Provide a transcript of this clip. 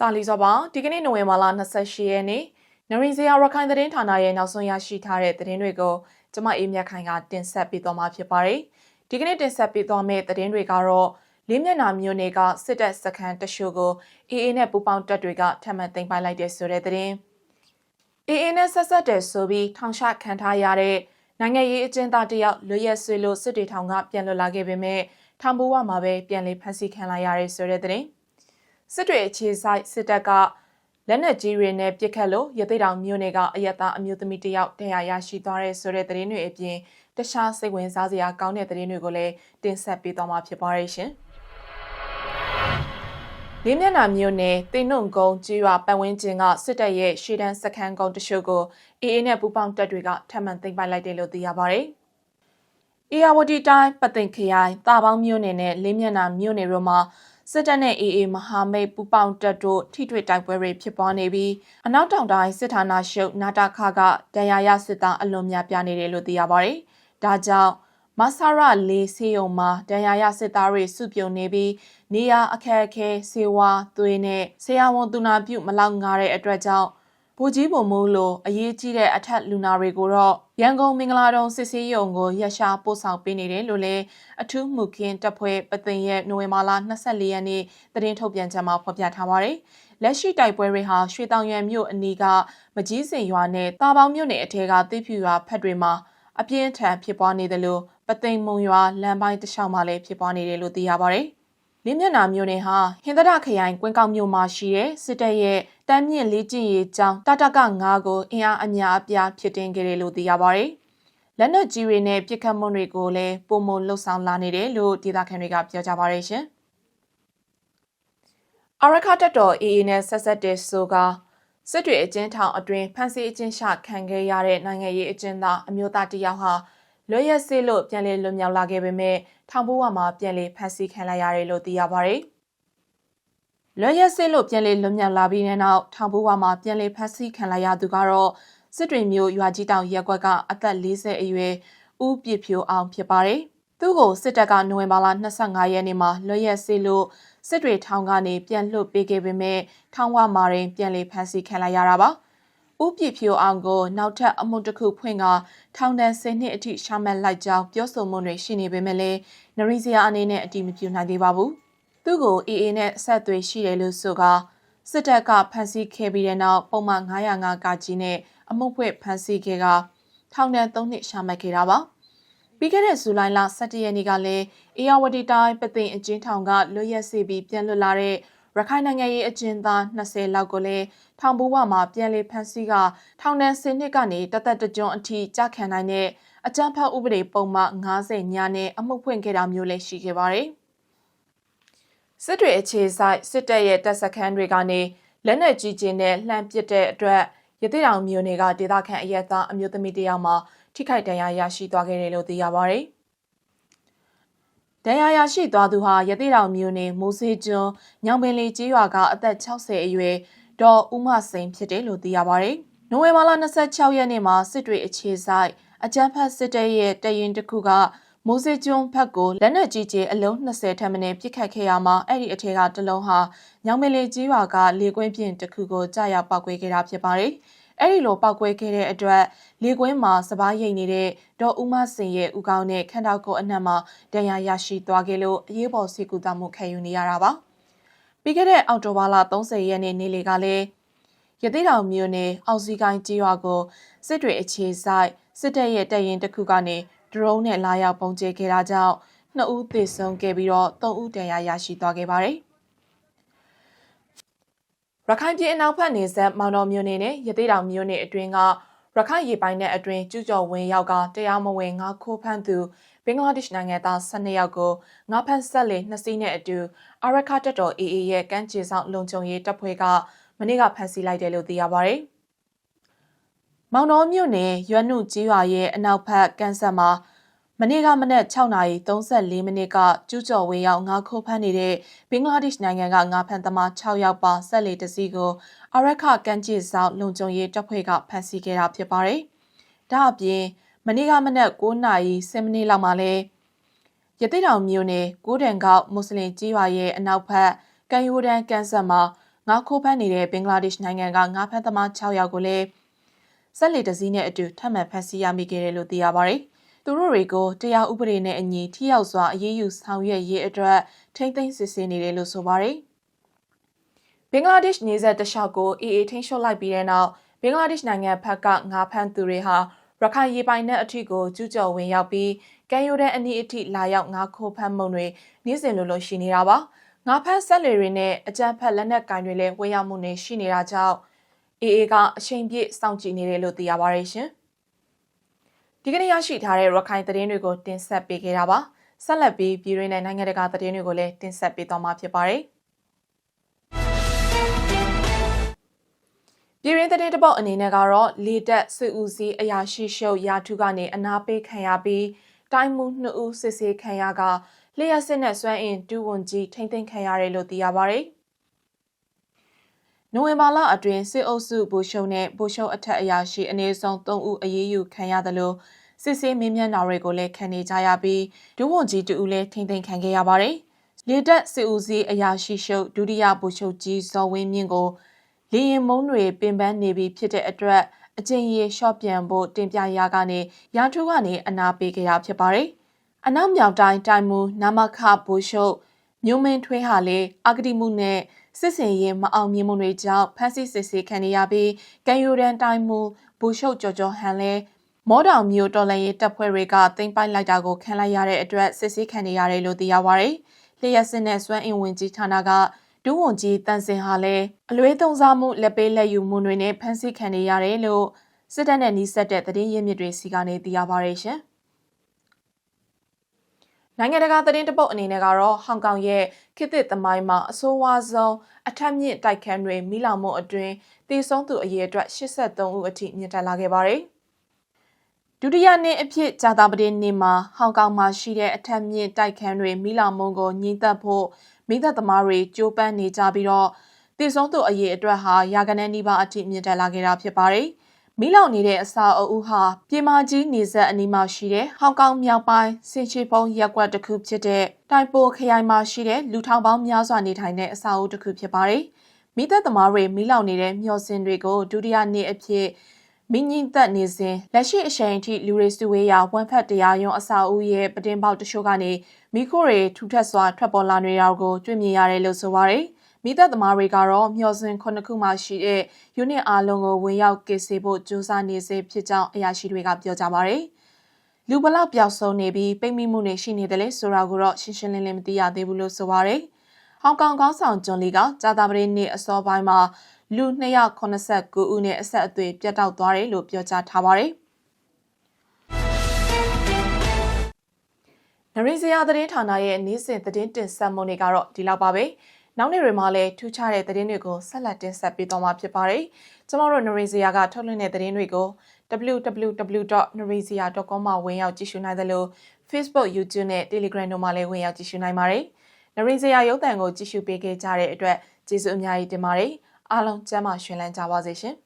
တာလီစောပါဒီကနေ့နိုဝင်ဘာလ28ရက်နေ့နရီဇီယာရခိုင်သတင်းဌာနရဲ့နောက်ဆုံးရရှိထားတဲ့သတင်းတွေကိုကျမအေးမြတ်ခိုင်ကတင်ဆက်ပေးသွားမှာဖြစ်ပါတယ်။ဒီကနေ့တင်ဆက်ပေးသွားမယ့်သတင်းတွေကတော့လေးမျက်နှာမျိုးတွေကစစ်တပ်စခန်းတရှို့ကို AA နဲ့ပူးပေါင်းတပ်တွေကထပ်မံသိမ်းပိုက်လိုက်တဲ့ဆိုတဲ့သတင်း။ AA နဲ့ဆက်ဆက်တဲ့ဆိုပြီးထောင်ချခံထားရတဲ့နိုင်ငံရေးအကျဉ်းသားတယောက်လွရက်ဆွေလို့စစ်တေထောင်ကပြန်လွတ်လာခဲ့ပေမဲ့ထောင်ဘဝမှာပဲပြန်လည်ဖမ်းဆီးခံလိုက်ရတဲ့ဆိုတဲ့သတင်း။ စစ်တွေအခြေဆိုင်စစ်တပ်ကလက်နက်ကြီးတွေနဲ့ပစ်ခတ်လို့ရသိတောင်မြို့နယ်ကအယက်သားအမျိုးသမီးတယောက်တရားရရှိသွားတဲ့ဆိုတဲ့သတင်းတွေအပြင်တခြားစိတ်ဝင်စားစရာကောင်းတဲ့သတင်းတွေကိုလည်းတင်ဆက်ပေးသွားမှာဖြစ်ပါရဲ့ရှင်။လေးမျက်နှာမျိုးနဲ့တင်နှုံကုန်းကျွာပတ်ဝန်းကျင်ကစစ်တပ်ရဲ့ရှေ့တန်းစခန်းကုန်းတချို့ကိုအေးအေးနဲ့ပူပေါင်းတပ်တွေကထပ်မံသိမ်းပိုက်လိုက်တယ်လို့သိရပါတယ်။အေယာဝတီတိုင်းပသိမ်ခရိုင်တာပေါင်းမြို့နယ်နဲ့လေးမျက်နှာမြို့နယ်တို့မှာ စစ်တပ်နဲ့ AA မဟာမိတ်ပူးပေါင်းတပ်တို့ထိတွေ့တိုက်ပွဲတွေဖြစ်ပွားနေပြီးအနောက်တောင်တိုင်းစစ်ဌာနရှုပ်နာတာခကဒဏ်ရာရစစ်သားအလွန်များပြားနေတယ်လို့သိရပါတယ်။ဒါကြောင့်မဆာရလေးစေယုံမှာဒဏ်ရာရစစ်သားတွေစုပြုံနေပြီးနေရအခက်အခဲစေဝါသွေးနဲ့ဆရာဝန်သူနာပြုမလောက်ငားတဲ့အတွက်ကြောင့် ဗိုလ်ကြီးပုံမိုးလိုအရေးကြီးတဲ့အထက်လူနာတွေကိုတော့ရန်ကုန်မင်္ဂလာတုံစစ်ဆေးရုံကိုရက်ရှာပို့ဆောင်ပေးနေတယ်လို့လည်းအထူးမှုခင်းတပ်ဖွဲ့ပသိမ်ရဲ့နိုဝင်ဘာလ24ရက်နေ့သတင်းထုတ်ပြန်ချက်မှာဖော်ပြထားပါတယ်။လက်ရှိတိုက်ပွဲတွေဟာရွှေတောင်ရံမြို့အနီးကမကြီးစင်ရွာနဲ့တာပေါင်းမြို့နယ်အထက်ကတိဖြူရွာဖက်တွေမှာအပြင်းထန်ဖြစ်ပွားနေတယ်လို့ပသိမ်မုံရွာလမ်းပိုင်းတစ်လျှောက်မှာလည်းဖြစ်ပွားနေတယ်လို့သိရပါတယ်။ လင်းမျက်နာမျိုးနယ်ဟာဟင်္သဒခရိုင်ကွင်းကောက်မြို့မှာရှိတဲ့စစ်တပ်ရဲ့တမ်းမြင့်လေးကျင့်ရေးကျောင်းတတက9ကိုအင်အားအများအပြားဖြစ်တင်ခဲ့တယ်လို့သိရပါတယ်။လက်နက်ကြီးတွေနဲ့ပစ်ခတ်မှုတွေကိုလည်းပုံမလှုပ်ဆောင်လာနေတယ်လို့ဒေသခံတွေကပြောကြပါရရှင်။အရခတက်တော် AA နဲ့ဆက်ဆက်တဲ့ဆိုကစစ်တွေအကျဉ်းထောင်အတွင်းဖမ်းဆီးအကျဉ်းချခံခဲ့ရတဲ့နိုင်ငံရေးအကျဉ်းသားအမျိုးသားတယောက်ဟာ လွတ်ရက်စေးလို့ပြန်လည်လွတ်မြောက်လာခဲ့ပေမဲ့ထောင်ဘဝမှာပြန်လည်ဖမ်းဆီးခံလိုက်ရတယ်လို့သိရပါတယ်။လွတ်ရက်စေးလို့ပြန်လည်လွတ်မြောက်လာပြီးတဲ့နောက်ထောင်ဘဝမှာပြန်လည်ဖမ်းဆီးခံလိုက်ရသူကတော့စစ်တွေမျိုးရွာကြီးတောင်ရက်ကွက်ကအသက်40အရွယ်ဦးပြည့်ဖြိုးအောင်ဖြစ်ပါတယ်။သူ့ကိုစစ်တပ်ကနိုဝင်ဘာလ25ရက်နေ့မှာလွတ်ရက်စေးလို့စစ်တွေထောင်ကနေပြန်လွှတ်ပေးခဲ့ပေမဲ့ထောင်ဝမှာရင်ပြန်လည်ဖမ်းဆီးခံလိုက်ရတာပါ။ ဦးပြည့်ဖြိုးအောင်ကိုနောက်ထပ်အမှုတစ်ခုဖွင့်ကထောင်ဒဏ်10နှစ်အထိရှာမှတ်လိုက်ကြောင်းပြောဆိုမှုတွေရှိနေပေမဲ့လည်းနရီစရာအနေနဲ့အတိမပြုနိုင်သေးပါဘူး။သူ့ကို AA နဲ့ဆက်သွယ်ရှိတယ်လို့ဆိုကစစ်တပ်ကဖမ်းဆီးခဲ့ပြီးတဲ့နောက်ပုံမှန်905ကကြီးနဲ့အမှုဖွင့်ဖမ်းဆီးခဲ့ကထောင်ဒဏ်3နှစ်ရှာမှတ်ခဲ့တာပါ။ပြီးခဲ့တဲ့ဇူလိုင်လ17ရက်နေ့ကလည်းအေယာဝတီတိုင်းပသိမ်အကျဉ်းထောင်ကလွတ်ရက်စေပြီးပြန်လွတ်လာတဲ့ ရခိုင်နိုင်ငံရေးအကျဉ်းသား20လောက်ကိုလည်းထောင်ဘဝမှာပြန်လည်ဖမ်းဆီးကထောင်ဒဏ်10နှစ်ကနေတသက်တကြွအထိကြာခံနိုင်တဲ့အကြမ်းဖက်ဥပဒေပုံမှန်90ညနဲ့အမှုဖွင့်ခဲ့တာမျိုးလည်းရှိခဲ့ပါတယ်။စစ်တွေအခြေဆိုင်စစ်တပ်ရဲ့တပ်စခန်းတွေကနေလက်နက်ကြီးကျင်းနဲ့လှမ်းပစ်တဲ့အတွက်ရသေးတောင်မြို့နယ်ကဒေသခံအရက်သားအမျိုးသမီးတယောက်မှာထိခိုက်ဒဏ်ရာရရှိသွားခဲ့တယ်လို့သိရပါတယ်။ ဒဏ်ရာရရှိသွားသူဟာရသေးတောင်မြို့နယ်မိုးစေးကျွန်းညောင်ပင်လီကျေးရွာကအသက်60အရွယ်ဒေါ်ဦးမစိန်ဖြစ်တယ်လို့သိရပါတယ်။နိုဝင်ဘာလ26ရက်နေ့မှာစစ်တွေအခြေဆိုင်အကြမ်းဖက်စစ်တပ်ရဲ့တရင်တစ်ခုကမိုးစေးကျွန်းဘက်ကိုလက်နက်ကြီးကျအလုံး20ထပ်မင်းပစ်ခတ်ခဲ့ရမှာအဲ့ဒီအထက်ကတလုံးဟာညောင်မလီကြီးရွာကလေကွင်းပြင်တစ်ခုကိုကြာရောက်ပောက်ကွဲခဲ့တာဖြစ်ပါတယ်။ အဲ့ဒီလိုပောက်ကွဲခဲ့တဲ့အတွက်လေကွင်းမှာစပားရိတ်နေတဲ့ဒေါ်ဦးမစင်ရဲ့ဥကောင်းနဲ့ခန္ဓာကိုယ်အနှံ့မှာဒဏ်ရာရရှိသွားခဲ့လို့အရေးပေါ်ဆေးကုသမှုခံယူနေရတာပါပြီးခဲ့တဲ့အောက်တိုဘာလ30ရက်နေ့နေ့လေကလည်းရသေးတောင်မြို့နယ်အောက်စီကိုင်းကြီးရွာကိုစစ်တွေအခြေဆိုင်စစ်တပ်ရဲ့တပ်ရင်တစ်ခုကနေဒရုန်းနဲ့လာရောက်ပုံကျဲခဲ့တာကြောင့်နှစ်ဦးသေဆုံးခဲ့ပြီးတော့သုံးဦးဒဏ်ရာရရှိသွားခဲ့ပါတယ်။ ရခိုင်ပြည်အနောက်ဘက်နေဆက်မောင်တော်မြို့နယ်နဲ့ရသေးတောင်မြို့နယ်အတွင်းကရခိုင်ရေပိုင်နယ်အတွင်းကျူးကျော်ဝင်ရောက်ကတရားမဝင်ငါခိုးဖမ်းသူဘင်္ဂလားဒေ့ရှ်နိုင်ငံသား12ယောက်ကိုငါဖမ်းဆက်လေနှစ်စီးနဲ့အတူအာရခတက်တော် AA ရဲ့ကမ်းခြေဆောင်လုံခြုံရေးတပ်ဖွဲ့ကမနေ့ကဖမ်းဆီးလိုက်တယ်လို့သိရပါဗျ။မောင်တော်မြို့နယ်ရွက်နုကြီးရွာရဲ့အနောက်ဘက်ကမ်းဆက်မှာ မနေ့ကမနက်6:34မိနစ်ကကျူးကျော်ဝင်ရောက်ငါခိုးဖမ်းနေတဲ့ဘင်္ဂလားဒေ့ရှ်နိုင်ငံကငါဖမ်းသမား6ယောက်ပါဆက်လေတစီကိုအရက်ခကန်ကျစ်ဆောင်လုံခြုံရေးတပ်ဖွဲ့ကဖမ်းဆီးခဲ့တာဖြစ်ပါတယ်။ဒါအပြင်မနေ့ကမနက်9:10မိနစ်လောက်မှာလဲရတိတောင်မြို့နယ်ကိုးတန်ကောက်မွတ်စလင်ကြီးရွာရဲ့အနောက်ဘက်ကံယူဒန်ကန်ဆက်မှာငါးခိုးဖမ်းနေတဲ့ဘင်္ဂလားဒေ့ရှ်နိုင်ငံကငါးဖမ်းသမား6ယောက်ကိုလည်းဆက်လက်တစည်းနဲ့အတူထပ်မံဖမ်းဆီးရမိခဲ့တယ်လို့သိရပါတယ်။ သူတို့တွေကိုတရားဥပဒေနဲ့အညီထိရောက်စွာအရေးယူဆောင်ရွက်ရေးအတွက်ထိမ့်သိမ်းစစ်ဆေးနေတယ်လို့ဆိုပါတယ်။ဘင်္ဂလားဒေ့ရှ်နေဆက်တလျှောက်ကိုအေးအေးထိန်းချုပ်လိုက်ပြီးတဲ့နောက်ဘင်္ဂလားဒေ့ရှ်နိုင်ငံဘက်ကငါးဖမ်းသူတွေဟာရခိုင်ရေပိုင်နက်အထိကိုကျူးကျော်ဝင်ရောက်ပြီးကမ်းရိုးတန်းအနီးအထိလာရောက်ငါးခိုးဖမ်းမှုတွေနေ့စဉ်လိုလိုရှိနေတာပါငါးဖမ်းဆက်လေတွေနဲ့အကြမ်းဖက်လက်နက်ကင်တွေလည်းဝေရောက်မှုနေရှိနေတာကြောင့်အေအေကအချိန်ပြည့်စောင့်ကြည့်နေတယ်လို့သိရပါတယ်ရှင် ဒီကနေ့ရရှိထားတဲ့ရခိုင်သတင်းတွေကိုတင်ဆက်ပေးခဲ့တာပါဆက်လက်ပြီးပြည်တွင်းနဲ့နိုင်ငံတကာသတင်းတွေကိုလည်းတင်ဆက်ပေးသွားမှာဖြစ်ပါတယ်ပြည်ရင်းတဲ့တပေါက်အနေနဲ့ကတော့လေတက်စစ်ဦးစီးအရာရှိရှုပ်ရာထူးကနေအနာပေးခံရပြီးတိုင်းမှုနှစ်ဦးစစ်ဆေးခံရကလျှက်စစ်နဲ့စွမ်းအင်တူဝန်ကြီးထိမ့်သိမ်းခံရတယ်လို့သိရပါဗျ။ နိုဝင်ဘာလအတွင်းစစ်အုပ်စုဘူရှုံနဲ့ဘူရှုံအထက်အရာရှိအနည်းဆုံး3ဦးအရေးယူခံရသလိုစစ်ဆေးမင်းမြန်းတော်တွေကိုလည်းခံနေကြရပြီးဒုဝန်ကြီးတူဦးလည်းထိမ့်သိမ်းခံခဲ့ရပါတယ်။လေတက်စစ်ဦးစီးအရာရှိရှုပ်ဒုတိယဘူရှုပ်ကြီးဇော်ဝင်းမြင့်ကိုလေရင်မုံတွေပင်ပန်းနေပြီဖြစ်တဲ့အတွက်အကျဉ်းရေရှော့ပြန်ဖို့တင်ပြရာကနေရာထူးကနေအနာပေးခဲ့ရဖြစ်ပါတယ်။အနောက်မြောက်တိုင်းတိုင်းမူနမခဘိုးရှုပ်မြို့မင်းထွေးဟာလေအဂတိမှုနဲ့ စစ်စင်ရင်မအောင်မြင်မှုတွေကြောင့်ဖမ်းဆီးစစ်ဆေးခံရပြီးကံယူရန်တိုင်းမူဘိုးရှုပ်ကြော်ကြော်ဟန်လဲမော်တောင်မျိုးတော်လန်ရေးတပ်ဖွဲ့တွေကတင်ပိုက်လိုက်တာကိုခံလိုက်ရတဲ့အတွက်စစ်ဆေးခံနေရတယ်လို့သိရပါဗျ။လျှက်စစ်နဲ့စွမ်းအင်ဝင်ကြီးဌာနကဒုဝန်ကြီးတန်စင်ဟာလည်းအလွေးသုံးစားမှုလက်ပေးလက်ယူမှုတွေနဲ့ဖမ်းဆီးခံနေရတယ်လို့စစ်တပ်နဲ့နှီးဆက်တဲ့သတင်းရင်းမြစ်တွေစီကနေသိရပါရရှင်။ နိုင်ငံတကာသတင်းတပုတ်အနေနဲ့ကတော့ဟောင်ကောင်ရဲ့ခေတ်သစ်သမိုင်းမှာအဆိုးဝါးဆုံးအထက်မြင့်တိုက်ခန်းတွေမိလောင်မှုအတွင်းတေဆုံးသူအရေအတွက်83ဦးအထိမြင့်တက်လာခဲ့ပါတယ်။ဒုတိယနေ့အဖြစ်ကြာသပတေးနေ့မှာဟောင်ကောင်မှာရှိတဲ့အထက်မြင့်တိုက်ခန်းတွေမိလောင်မှုကိုညှိသက်ဖို့မိသက်သမားတွေကြိုးပမ်းနေကြပြီးတော့တည်ဆုံးသူအရေးအတွက်ဟာရာဂဏန်းနီးပါးအထိမြင့်တက်လာခဲ့တာဖြစ်ပါတယ်။ မိလောင်နေတဲ့အစာအုပ်ဟာပြည်မကြီးနေဆက်အနီးမှာရှိတဲ့ဟောင်ကောင်မြောက်ပိုင်းစင်ချီဖုံရက်ကွက်တစ်ခုဖြစ်တဲ့တိုင်ပိုခရိုင်မှာရှိတဲ့လူထောင်ပေါင်းများစွာနေထိုင်တဲ့အစာအုပ်တစ်ခုဖြစ်ပါတယ်။မိသက်သမားတွေမိလောင်နေတဲ့မျှော်စင်တွေကိုဒုတိယနေ့အဖြစ်မင်းကြီးသက်နေစဉ်လက်ရှိအချိန်ထိလူတွေစုဝေးရာဝမ်ဖက်တရားရုံးအစာအုပ်ရဲ့ပတင်ပေါက်တချို့ကနေမိခိုးတွေထူထပ်စွာထွက်ပေါ်လာနေတာကိုတွေ့မြင်ရတယ်လို့ဆိုပါတယ်။ မိသက်သမားတွေကတော့မျှော်စင်ခုနှစ်ခုမှရှိတဲ့ယူနစ်အားလုံးကိုဝင်ရောက်ကစ်စေဖို့ကြိုးစားနေစေဖြစ်ကြောင်းအရာရှိတွေကပြောကြပါတယ်။လူဘလောက်ပျောက်ဆုံးနေပြီးပိတ်မိမှုတွေရှိနေတယ်လေဆိုတာကိုတော့ရှင်းရှင်းလင်းလင်းမသိရသေးဘူးလို့ဆိုပါတယ်။ဟောင်ကောင်ကောင်းဆောင်ဂျွန်လီကကြာသပတေးနေ့အစောပိုင်းမှာလူ289ဦးနဲ့အဆက်အသွယ်ပြတ်တောက်သွားတယ်လို့ပြောကြားထားပါတယ်။နရိစရာသတင်းဌာနရဲ့နေ့စဉ်သတင်းတင်ဆက်မှုတွေကတော့ဒီလောက်ပါပဲ။ နောက်နေ့တွေမှာလည်းထူးခြားတဲ့သတင်းတွေကိုဆက်လက်တင်ဆက်ပေးသွားမှာဖြစ်ပါတယ်။ကျွန်တော်တို့နရိစရာကထုတ်လွှင့်တဲ့သတင်းတွေကို www.narizia.com မှာဝင်ရောက်ကြည့်ရှုနိုင်သလို Facebook, YouTube နဲ့ Telegram တို့မှာလည်းဝင်ရောက်ကြည့်ရှုနိုင်ပါတယ်။နရိစရာရုပ်သံကိုကြည့်ရှုပေးခဲ့ကြတဲ့အတွက်ကျေးဇူးအများကြီးတင်ပါတယ်။အားလုံးကျမ်းမာရှင်လန်းကြပါစေရှင်။